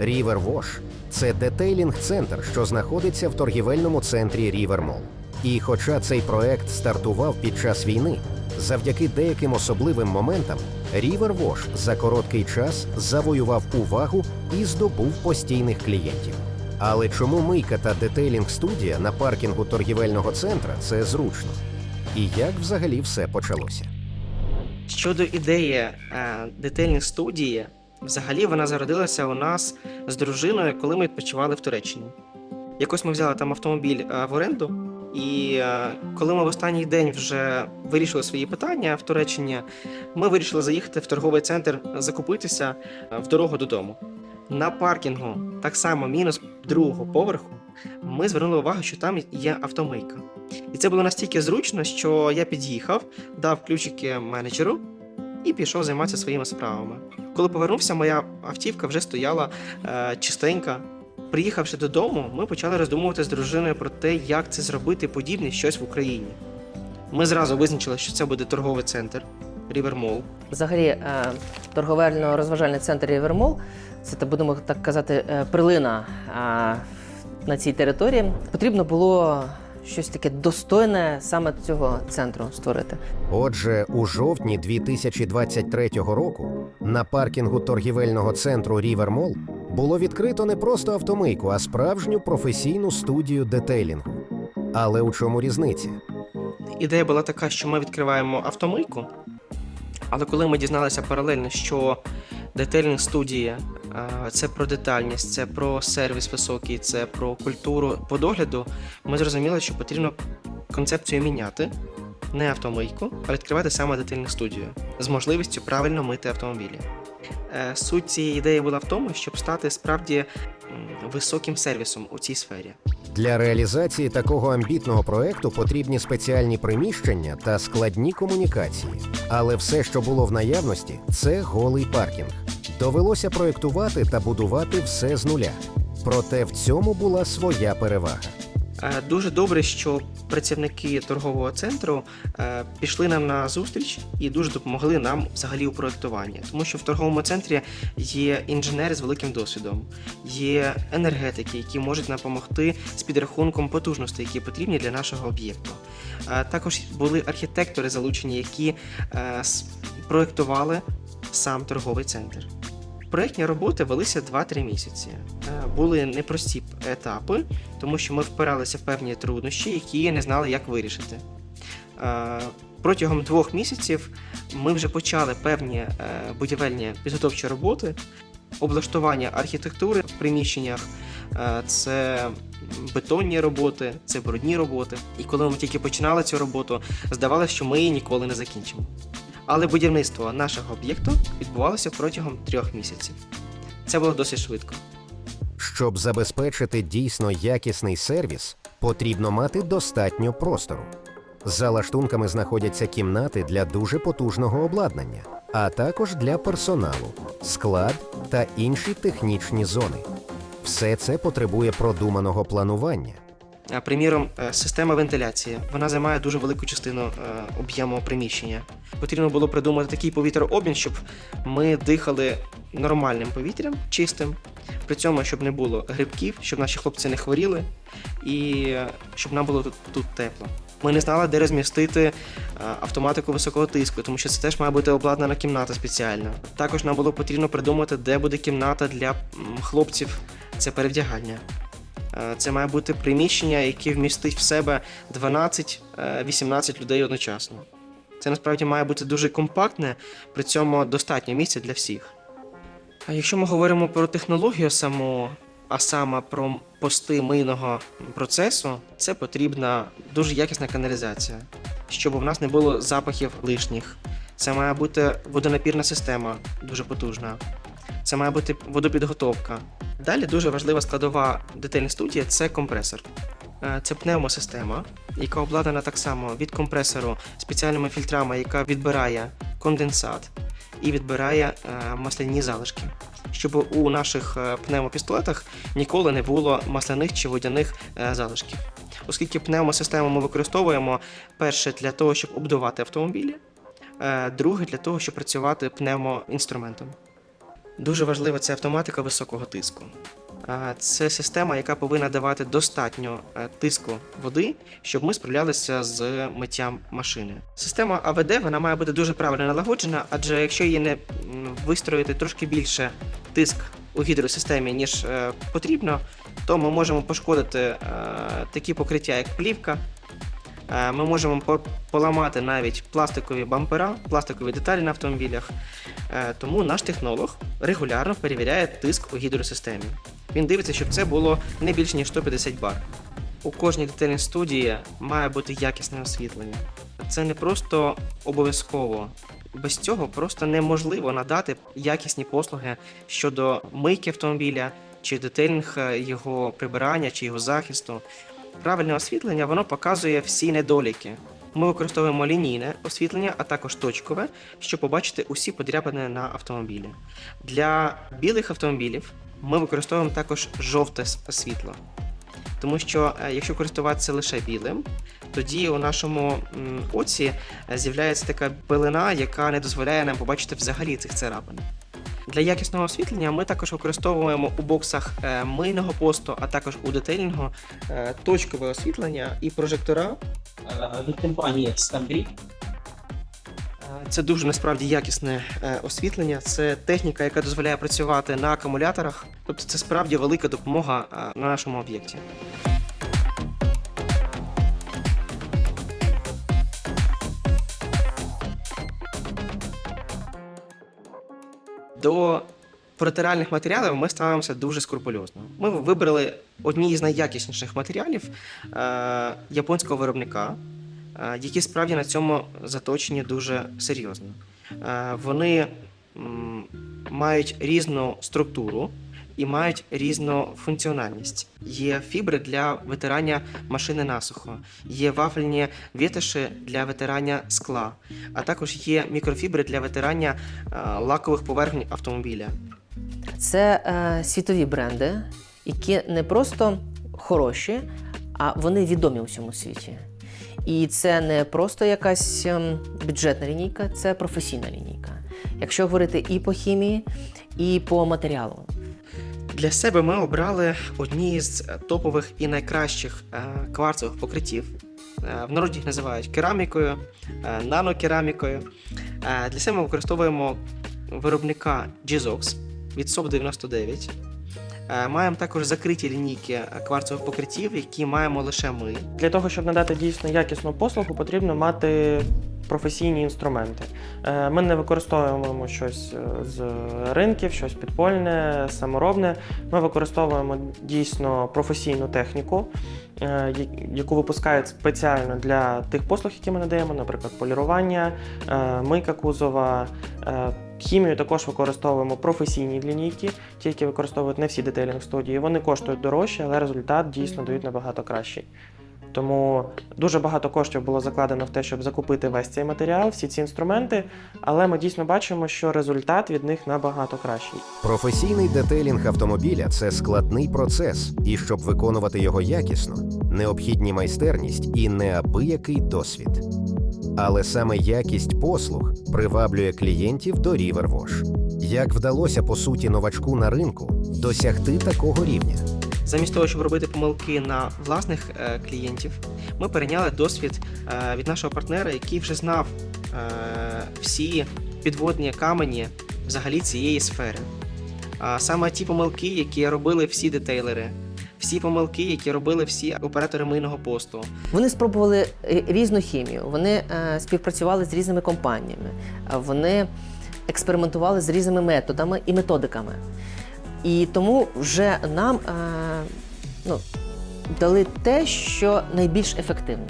River Wash – це детейлінг-центр, що знаходиться в торгівельному центрі River Mall. І хоча цей проект стартував під час війни, завдяки деяким особливим моментам River Wash за короткий час завоював увагу і здобув постійних клієнтів. Але чому мийка та детейлінг студія на паркінгу торгівельного центра це зручно? І як взагалі все почалося? Щодо ідеї детельних студії, взагалі вона зародилася у нас з дружиною, коли ми відпочивали в Туреччині. Якось ми взяли там автомобіль е, в оренду, і е, коли ми в останній день вже вирішили свої питання в Туреччині, ми вирішили заїхати в торговий центр, закупитися е, в дорогу додому. На паркінгу, так само мінус другого поверху, ми звернули увагу, що там є автомийка. І це було настільки зручно, що я під'їхав, дав ключики менеджеру і пішов займатися своїми справами. Коли повернувся, моя автівка вже стояла е, чистенька. Приїхавши додому, ми почали роздумувати з дружиною про те, як це зробити подібне щось в Україні. Ми зразу визначили, що це буде торговий центр Mall. Взагалі, е, торговельно-розважальний центр Рівермол, це будемо так казати, е, перлина е, на цій території. Потрібно було щось таке достойне саме цього центру створити. Отже, у жовтні 2023 року на паркінгу торгівельного центру Mall було відкрито не просто автомийку, а справжню професійну студію детейлінгу. Але у чому різниця? Ідея була така, що ми відкриваємо автомийку. Але коли ми дізналися паралельно, що детельні студії е, це про детальність, це про сервіс високий, це про культуру по догляду, ми зрозуміли, що потрібно концепцію міняти, не автомийку, а відкривати саме детельну студію з можливістю правильно мити автомобілі. Е, Суть цієї ідеї була в тому, щоб стати справді високим сервісом у цій сфері. Для реалізації такого амбітного проекту потрібні спеціальні приміщення та складні комунікації. Але все, що було в наявності, це голий паркінг. Довелося проектувати та будувати все з нуля. Проте в цьому була своя перевага. Е, Дуже добре, що працівники торгового центру е, пішли нам на зустріч і дуже допомогли нам взагалі у проєктуванні. Тому що в торговому центрі є інженери з великим досвідом, є енергетики, які можуть допомогти з підрахунком потужностей, які потрібні для нашого об'єкту. Е, Також були архітектори залучені, які проєктували сам торговий центр. Проєктні роботи велися 2-3 місяці. Е, Були непрості етапи, тому що ми впиралися в певні труднощі, які не знали, як вирішити. Е, Протягом двох місяців ми вже почали певні е, будівельні підготовчі роботи, облаштування архітектури в приміщеннях, це бетонні роботи, це брудні роботи. І коли ми тільки починали цю роботу, здавалося, що ми її ніколи не закінчимо. Але будівництво нашого об'єкту відбувалося протягом трьох місяців. Це було досить швидко. Щоб забезпечити дійсно якісний сервіс, потрібно мати достатньо простору. За лаштунками знаходяться кімнати для дуже потужного обладнання, а також для персоналу, склад та інші технічні зони. Все це потребує продуманого планування. А, Приміром, е, система вентиляції вона займає дуже велику частину е, об'єму приміщення. Потрібно було придумати такий повітрообмін, щоб ми дихали нормальним повітрям, чистим, при цьому, щоб не було грибків, щоб наші хлопці не хворіли, і е, щоб нам було тут, тут тепло. Ми не знали, де розмістити е, автоматику високого тиску, тому що це теж має бути обладнана кімната спеціальна. Також нам було потрібно придумати, де буде кімната для хлопців. Це перевдягання. Е, Це має бути приміщення, яке вмістить в себе 12-18 людей одночасно. Це насправді має бути дуже компактне, при цьому достатньо місця для всіх. А якщо ми говоримо про технологію саму, а саме про пости мийного процесу, це потрібна дуже якісна каналізація, щоб у нас не було запахів лишніх. Це має бути водонапірна система, дуже потужна. Це має бути водопідготовка. Далі дуже важлива складова детельної студії це компресор. Е, Це пневмосистема, яка обладнана так само від компресору спеціальними фільтрами, яка відбирає конденсат і відбирає е, масляні залишки, щоб у наших е, пневмопістолетах ніколи не було масляних чи водяних залишків. Оскільки пневмосистему ми використовуємо перше для того, щоб обдувати автомобілі, друге для того, щоб працювати пневмоінструментом. Дуже важлива це автоматика високого тиску. Це система, яка повинна давати достатньо е, тиску води, щоб ми справлялися з миттям машини. Система АВД вона має бути дуже правильно налагоджена, адже якщо її не вистроїти трошки більше тиск у гідросистемі, ніж е, потрібно, то ми можемо пошкодити е, такі покриття, як плівка. Е, Ми можемо поламати навіть пластикові бампера, пластикові деталі на автомобілях. Е, Тому наш технолог регулярно перевіряє тиск у гідросистемі. Він дивиться, щоб це було не більше ніж 150 бар. У кожній детальній студії має бути якісне освітлення. Це не просто обов'язково. Без цього просто неможливо надати якісні послуги щодо мийки автомобіля, чи детейлінг е, його прибирання, чи його захисту. Правильне освітлення воно показує всі недоліки. Ми використовуємо лінійне освітлення, а також точкове, щоб побачити усі подряпини на автомобілі. Для білих автомобілів ми використовуємо також жовте світло. Тому що е, якщо користуватися лише білим, тоді у нашому оці е, з'являється така пелена, яка не дозволяє нам побачити взагалі цих царапин. Для якісного освітлення ми також використовуємо у боксах е, мийного посту, а також у детейлінгу е, точкове освітлення і прожектора. Е, від компанії Stambri. Е, Це дуже насправді якісне освітлення. Це техніка, яка дозволяє працювати на акумуляторах. Тобто це справді велика допомога на нашому об'єкті. До протиральних матеріалів ми ставимося дуже скрупульозно. Ми вибрали одні з найякісніших матеріалів е, японського виробника, е, які справді на цьому заточені дуже серйозно. Е, Вони м, мають різну структуру і мають різну функціональність. Є фібри для витирання машини насухо, є вафельні вітиші для витирання скла, а також є мікрофібри для витирання е, лакових поверхень автомобіля. Це е, світові бренди, які не просто хороші, а вони відомі у всьому світі. І це не просто якась ем, бюджетна лінійка, це професійна лінійка. Якщо говорити і по хімії, і по матеріалу. Для себе ми обрали одні з топових і найкращих е, кварцевих покриттів. Е, В народі їх називають керамікою, е, нанокерамікою. Для себе ми використовуємо виробника Gizox від SOP 99. Е, Маємо також закриті лінійки кварцевих покриттів, які маємо лише ми. Для того, щоб надати дійсно якісну послугу, потрібно мати професійні інструменти. Е, Ми не використовуємо щось е, з ринків, щось підпольне, саморобне. Ми використовуємо дійсно професійну техніку, е, яку випускають спеціально для тих послуг, які ми надаємо, наприклад, полірування, мийка кузова. Хімію також використовуємо професійні лінійки, ті, які використовують не всі детейлінг студії. Вони коштують дорожче, але результат дійсно дають набагато кращий. Тому дуже багато коштів було закладено в те, щоб закупити весь цей матеріал, всі ці інструменти, але ми дійсно бачимо, що результат від них набагато кращий. Професійний детейлінг автомобіля це складний процес, і щоб виконувати його якісно, необхідні майстерність і неабиякий досвід. Але саме якість послуг приваблює клієнтів до RiverWash. Як вдалося по суті новачку на ринку досягти такого рівня? Замість того, щоб робити помилки на власних е, клієнтів, ми перейняли досвід е, від нашого партнера, який вже знав е, всі підводні камені взагалі цієї сфери. А саме ті помилки, які робили всі детейлери, всі помилки, які робили всі оператори мийного посту. Вони спробували різну хімію, вони співпрацювали з різними компаніями, вони експериментували з різними методами і методиками. І тому вже нам е, ну, дали те, що найбільш ефективно.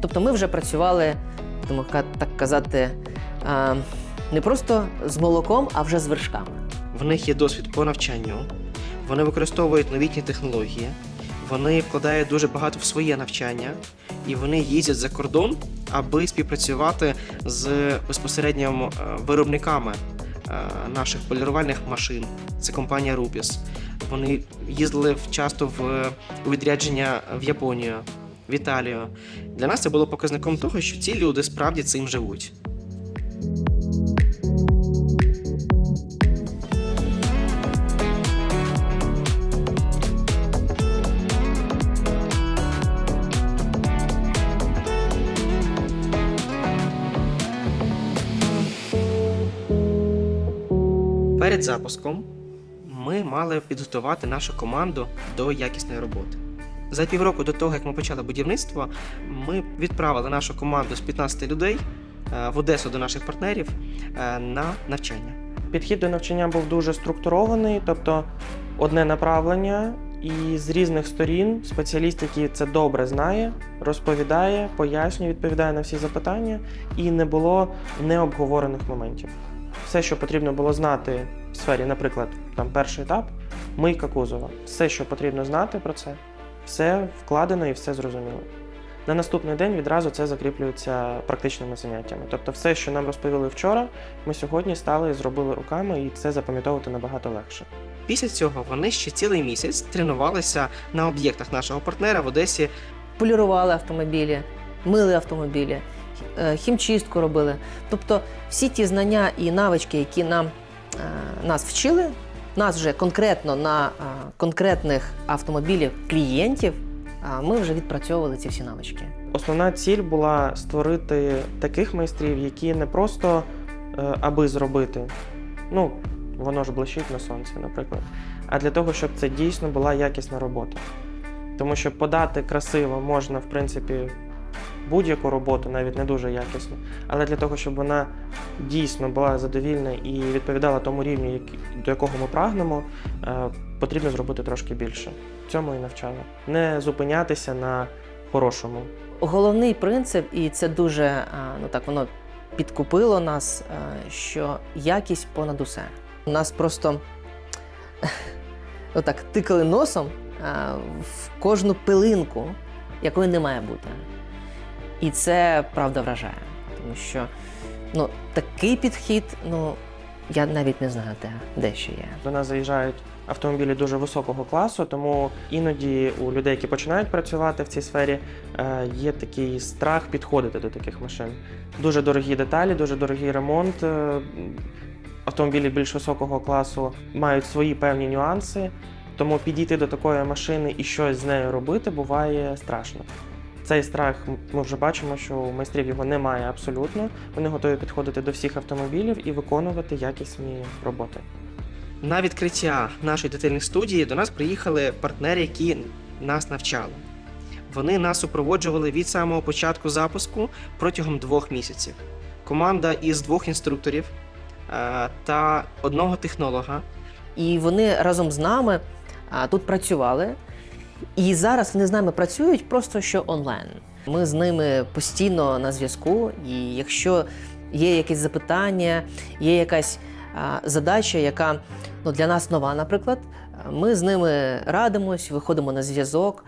Тобто ми вже працювали, будемо так казати, е, не просто з молоком, а вже з вершками. В них є досвід по навчанню, вони використовують новітні технології, вони вкладають дуже багато в своє навчання, і вони їздять за кордон, аби співпрацювати з безпосередньо е, виробниками наших полірувальних машин. Це компанія Rubis. Вони їздили часто в відрядження в Японію, в Італію. Для нас це було показником того, що ці люди справді цим живуть. Перед запуском ми мали підготувати нашу команду до якісної роботи. За півроку до того, як ми почали будівництво, ми відправили нашу команду з 15 людей е, в Одесу до наших партнерів е, на навчання. Підхід до навчання був дуже структурований, тобто одне направлення, і з різних сторін спеціаліст, який це добре знає, розповідає, пояснює, відповідає на всі запитання, і не було необговорених моментів. Все, що потрібно було знати в сфері, наприклад, там перший етап, мийка кузова. Все, що потрібно знати про це, все вкладено і все зрозуміло. На наступний день відразу це закріплюється практичними заняттями. Тобто, все, що нам розповіли вчора, ми сьогодні стали і зробили руками, і це запам'ятовувати набагато легше. Після цього вони ще цілий місяць тренувалися на об'єктах нашого партнера в Одесі. полірували автомобілі, мили автомобілі, хімчистку робили. Тобто всі ті знання і навички, які нам е, нас вчили, нас вже конкретно на е, конкретних автомобілях клієнтів, ми вже відпрацьовували ці всі навички. Основна ціль була створити таких майстрів, які не просто е, аби зробити, ну, воно ж блищить на сонці, наприклад, а для того, щоб це дійсно була якісна робота. Тому що подати красиво можна, в принципі, будь-яку роботу, навіть не дуже якісно, але для того, щоб вона дійсно була задовільна і відповідала тому рівню, до якого ми прагнемо, е, потрібно зробити трошки більше. Цьому і навчали. Не зупинятися на хорошому. Головний принцип, і це дуже е, ну так воно підкупило нас, е, що якість понад усе. У нас просто отак тикали носом в кожну пилинку, якої не має бути. І це правда вражає. Тому що ну, такий підхід, ну я навіть не знаю, де, де ще є. До нас заїжджають автомобілі дуже високого класу, тому іноді у людей, які починають працювати в цій сфері, е, є такий страх підходити до таких машин. Дуже дорогі деталі, дуже дорогий ремонт. е, Автомобілі більш високого класу мають свої певні нюанси, тому підійти до такої машини і щось з нею робити буває страшно. Цей страх ми вже бачимо, що у майстрів його немає абсолютно. Вони готові підходити до всіх автомобілів і виконувати якісні роботи. На відкриття нашої детальної студії до нас приїхали партнери, які нас навчали. Вони нас супроводжували від самого початку запуску протягом двох місяців. Команда із двох інструкторів е, та одного технолога. І вони разом з нами тут працювали. І зараз вони з нами працюють просто що онлайн. Ми з ними постійно на зв'язку. І якщо є якісь запитання, є якась задача, яка ну, для нас нова, наприклад, ми з ними радимось, виходимо на зв'язок.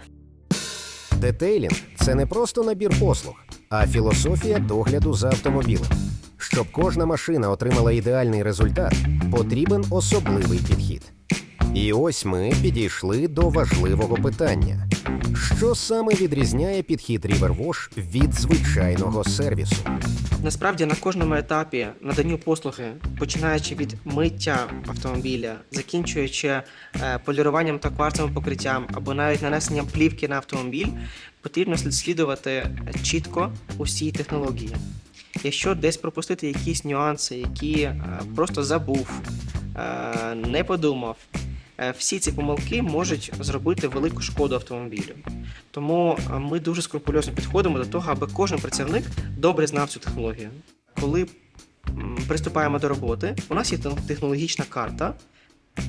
Детейлінг це не просто набір послуг, а філософія догляду за автомобілем. Щоб кожна машина отримала ідеальний результат, потрібен особливий підхід. І ось ми підійшли до важливого питання: що саме відрізняє підхід RiverWash від звичайного сервісу? Насправді на кожному етапі наданню послуги, починаючи від миття автомобіля, закінчуючи е, поліруванням та кварцевим покриттям або навіть нанесенням плівки на автомобіль, потрібно слід- слідувати чітко усій технології. Якщо десь пропустити якісь нюанси, які е, просто забув, е, не подумав, всі ці помилки можуть зробити велику шкоду автомобілю. Тому е, ми дуже скрупульозно підходимо до того, аби кожен працівник добре знав цю технологію. Коли приступаємо до роботи, у нас є технологічна карта,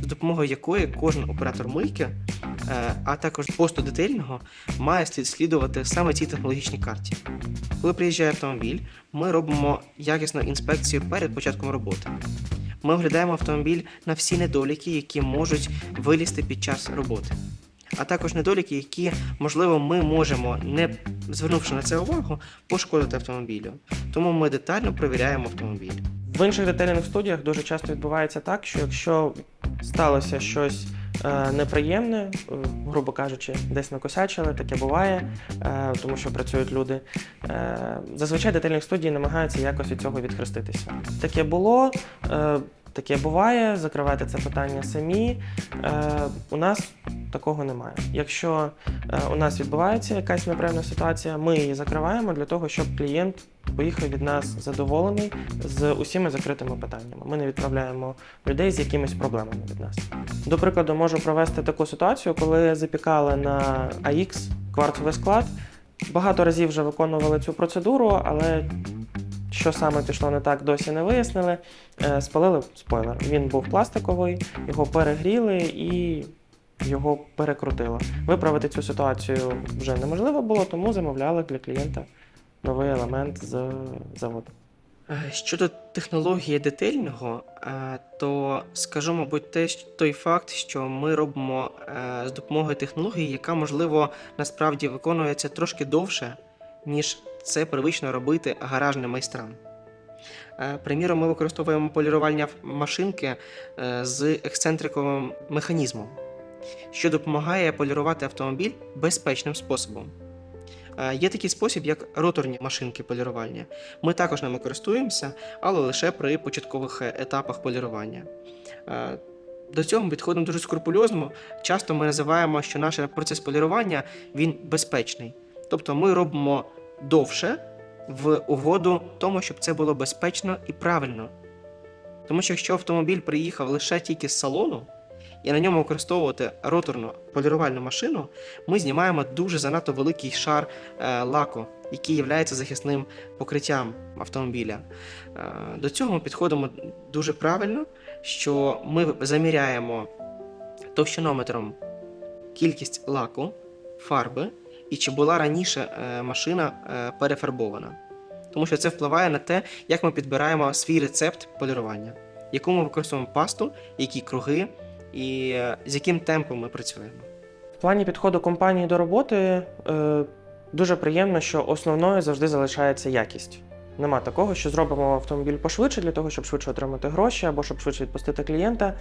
з допомогою якої кожен оператор мийки, е, а також посту детельного, має слід слідувати саме цій технологічній карті. Коли приїжджає автомобіль, ми робимо якісну інспекцію перед початком роботи. Ми оглядаємо автомобіль на всі недоліки, які можуть вилізти під час роботи. А також недоліки, які, можливо, ми можемо, не звернувши на це увагу, пошкодити автомобілю. Тому ми детально перевіряємо автомобіль. В інших детельних студіях дуже часто відбувається так, що якщо сталося щось неприємне, е, грубо кажучи, десь накосячили, таке буває, е, тому що працюють люди. Е, зазвичай детальних студій намагаються якось від цього відхреститися. Таке було. Таке буває, закривайте це питання самі. Е, у нас такого немає. Якщо е, у нас відбувається якась неприємна ситуація, ми її закриваємо для того, щоб клієнт поїхав від нас задоволений з усіма закритими питаннями. Ми не відправляємо людей з якимись проблемами від нас. До прикладу, можу провести таку ситуацію, коли запікали на AX кварцовий склад. Багато разів вже виконували цю процедуру, але що саме пішло не так, досі не вияснили. Е, Спалили спойлер. Він був пластиковий, його перегріли і його перекрутило. Виправити цю ситуацію вже неможливо було, тому замовляли для клієнта новий елемент з заводу. Е, Щодо технології детельного, е, то скажу, мабуть, те, той факт, що ми робимо з допомогою технології, яка, можливо, насправді виконується трошки довше, ніж це привично робити гаражним майстрам. Е, Приміром, ми використовуємо полірувальні машинки е, з ексцентриковим механізмом, що допомагає полірувати автомобіль безпечним способом. Е, Є такий спосіб, як роторні машинки полірування. Ми також ними користуємося, але лише при початкових етапах полірування. До цього ми підходимо дуже скрупульозно. Часто ми називаємо, що наш процес полірування він безпечний. Тобто ми робимо довше в угоду тому, щоб це було безпечно і правильно. Тому що якщо автомобіль приїхав лише тільки з салону, і на ньому використовувати роторну полірувальну машину, ми знімаємо дуже занадто великий шар е, лаку, який є захисним покриттям автомобіля. Е, До цього ми підходимо дуже правильно, що ми заміряємо товщинометром кількість лаку, фарби і чи була раніше е, машина е, перефарбована. Тому що це впливає на те, як ми підбираємо свій рецепт полірування, яку ми використовуємо пасту, які круги і е, з яким темпом ми працюємо. В плані підходу компанії до роботи дуже приємно, що основною завжди залишається якість. Нема такого, що зробимо автомобіль пошвидше для того, щоб швидше отримати гроші або щоб швидше відпустити клієнта.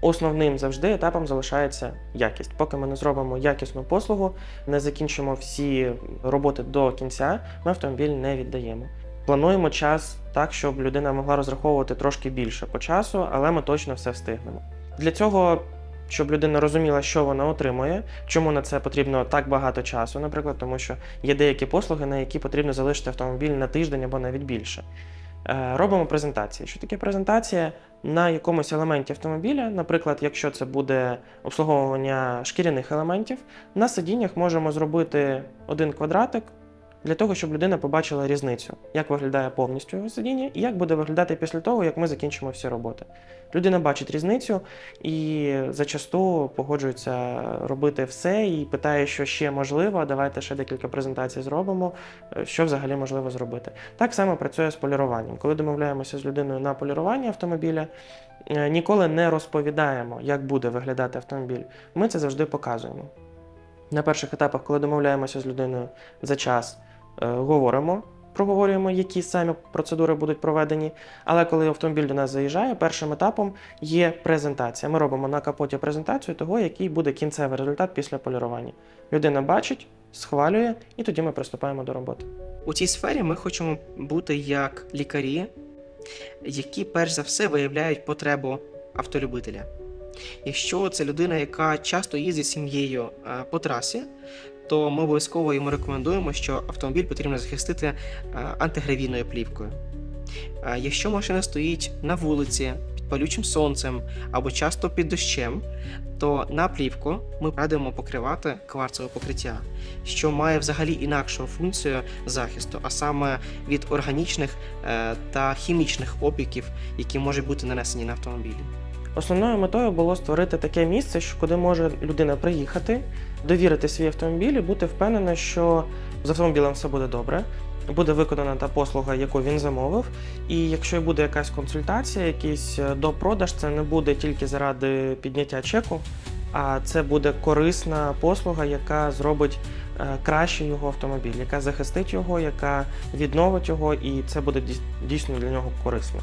Основним завжди етапом залишається якість. Поки ми не зробимо якісну послугу, не закінчимо всі роботи до кінця, ми автомобіль не віддаємо. Плануємо час так, щоб людина могла розраховувати трошки більше по часу, але ми точно все встигнемо. Для цього щоб людина розуміла, що вона отримує, чому на це потрібно так багато часу, наприклад, тому що є деякі послуги, на які потрібно залишити автомобіль на тиждень або навіть більше. Е, Робимо презентації. Що таке презентація на якомусь елементі автомобіля? Наприклад, якщо це буде обслуговування шкіряних елементів, на сидіннях можемо зробити один квадратик для того, щоб людина побачила різницю, як виглядає повністю його сидіння і як буде виглядати після того, як ми закінчимо всі роботи. Людина бачить різницю і зачасту погоджується робити все і питає, що ще можливо. Давайте ще декілька презентацій зробимо, е, що взагалі можливо зробити. Так само працює з поліруванням. Коли домовляємося з людиною на полірування автомобіля, е, ніколи не розповідаємо, як буде виглядати автомобіль. Ми це завжди показуємо. На перших етапах, коли домовляємося з людиною за час, говоримо. Проговорюємо, які самі процедури будуть проведені. Але коли автомобіль до нас заїжджає, першим етапом є презентація. Ми робимо на капоті презентацію того, який буде кінцевий результат після полірування. Людина бачить, схвалює, і тоді ми приступаємо до роботи. У цій сфері ми хочемо бути як лікарі, які перш за все виявляють потребу автолюбителя. Якщо це людина, яка часто їздить з сім'єю е, по трасі, то ми обов'язково йому рекомендуємо, що автомобіль потрібно захистити е, антигравійною плівкою. Е, Якщо машина стоїть на вулиці під палючим сонцем або часто під дощем, то на плівку ми радимо покривати кварцеве покриття, що має взагалі інакшу функцію захисту, а саме від органічних е, та хімічних опіків, які можуть бути нанесені на автомобілі. Основною метою було створити таке місце, що куди може людина приїхати, довірити свій автомобіль і бути впевнена, що з автомобілем все буде добре, буде виконана та послуга, яку він замовив. І якщо буде якась консультація, якийсь е, допродаж, це не буде тільки заради підняття чеку, а це буде корисна послуга, яка зробить е, краще його автомобіль, яка захистить його, яка відновить його, і це буде дійс- дійсно для нього корисно.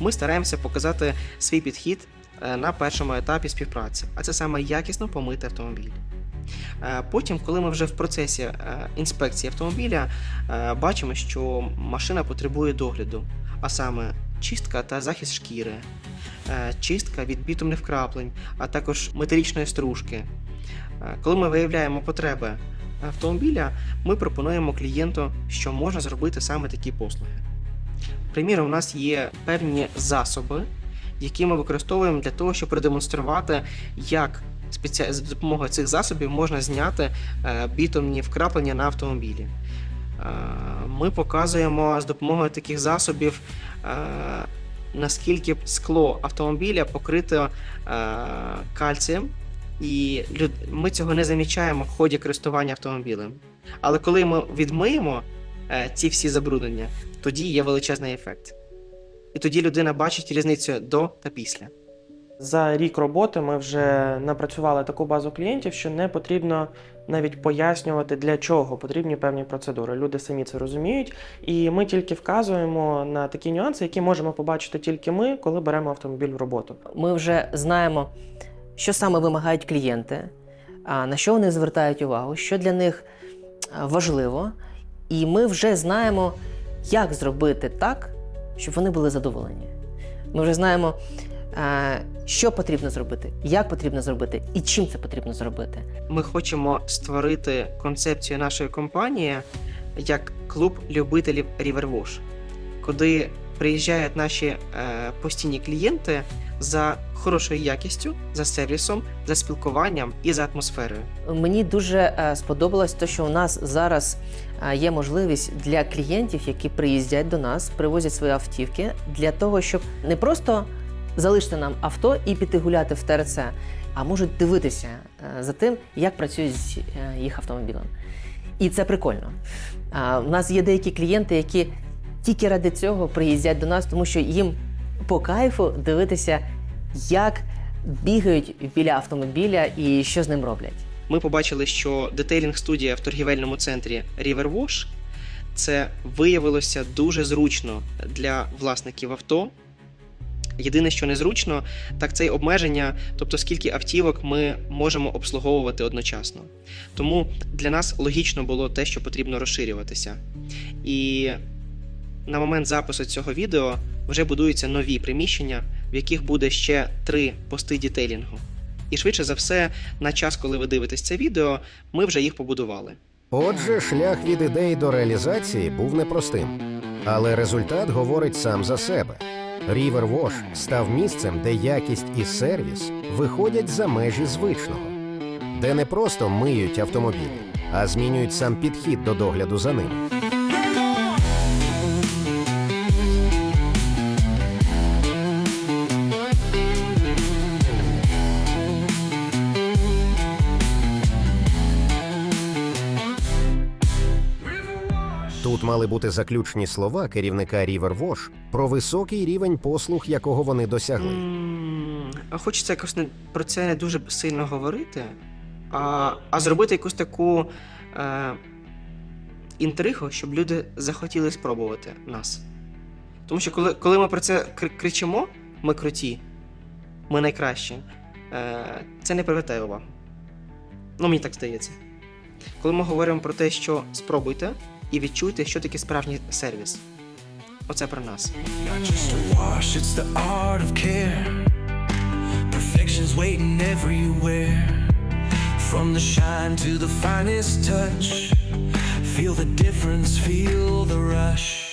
Ми стараємося показати свій підхід на першому етапі співпраці, а це саме якісно помити автомобіль. Е, Потім, коли ми вже в процесі е, інспекції автомобіля, е, бачимо, що машина потребує догляду, а саме чистка та захист шкіри, е, чистка від бітумних вкраплень, а також металічної стружки. Е, Коли ми виявляємо потреби автомобіля, ми пропонуємо клієнту, що можна зробити саме такі послуги. Приміром, у нас є певні засоби, які ми використовуємо для того, щоб продемонструвати, як з допомогою цих засобів можна зняти е, бітумні вкраплення на автомобілі. Е, Ми показуємо з допомогою таких засобів, е, наскільки скло автомобіля покрито е, кальцієм, і ми цього не замічаємо в ході користування автомобілем. Але коли ми відмиємо ці всі забруднення, тоді є величезний ефект. І тоді людина бачить різницю до та після. За рік роботи ми вже напрацювали таку базу клієнтів, що не потрібно навіть пояснювати, для чого потрібні певні процедури. Люди самі це розуміють, і ми тільки вказуємо на такі нюанси, які можемо побачити тільки ми, коли беремо автомобіль в роботу. Ми вже знаємо, що саме вимагають клієнти, а на що вони звертають увагу, що для них важливо, і ми вже знаємо, як зробити так, щоб вони були задоволені. Ми вже знаємо, е, що потрібно зробити, як потрібно зробити і чим це потрібно зробити. Ми хочемо створити концепцію нашої компанії як клуб любителів Riverwash, куди приїжджають наші е, постійні клієнти за хорошою якістю, за сервісом, за спілкуванням і за атмосферою. Мені дуже е, сподобалось те, що у нас зараз є можливість для клієнтів, які приїздять до нас, привозять свої автівки, для того, щоб не просто залишити нам авто і піти гуляти в ТРЦ, а можуть дивитися е, за тим, як працюють е, їх автомобілем. І це прикольно. У нас є деякі клієнти, які тільки ради цього приїздять до нас, тому що їм по кайфу дивитися, як бігають біля автомобіля і що з ним роблять. Ми побачили, що детейлінг студія в торгівельному центрі Riverwash це виявилося дуже зручно для власників авто. Єдине, що незручно, так це й обмеження, тобто скільки автівок ми можемо обслуговувати одночасно. Тому для нас логічно було те, що потрібно розширюватися. І на момент запису цього відео вже будуються нові приміщення, в яких буде ще три пости дітейлінгу. І швидше за все, на час, коли ви дивитесь це відео, ми вже їх побудували. Отже, шлях від ідеї до реалізації був непростим, але результат говорить сам за себе. River Wash став місцем, де якість і сервіс виходять за межі звичного, де не просто миють автомобілі, а змінюють сам підхід до догляду за ними. Мали бути заключні слова керівника River Wash про високий рівень послуг, якого вони досягли. Хочеться якось не про це не дуже сильно говорити, а, а зробити якусь таку е, інтригу, щоб люди захотіли спробувати нас. Тому що коли, коли ми про це кричимо, ми круті, ми найкращі, е, це не привертає увагу. Ну, мені так здається. Коли ми говоримо про те, що спробуйте і відчуйте, що таке справжній сервіс. Оце про нас. Not just a wash, it's the art of care. Perfection's waiting everywhere. From the shine to the finest touch. Feel the difference, feel the rush.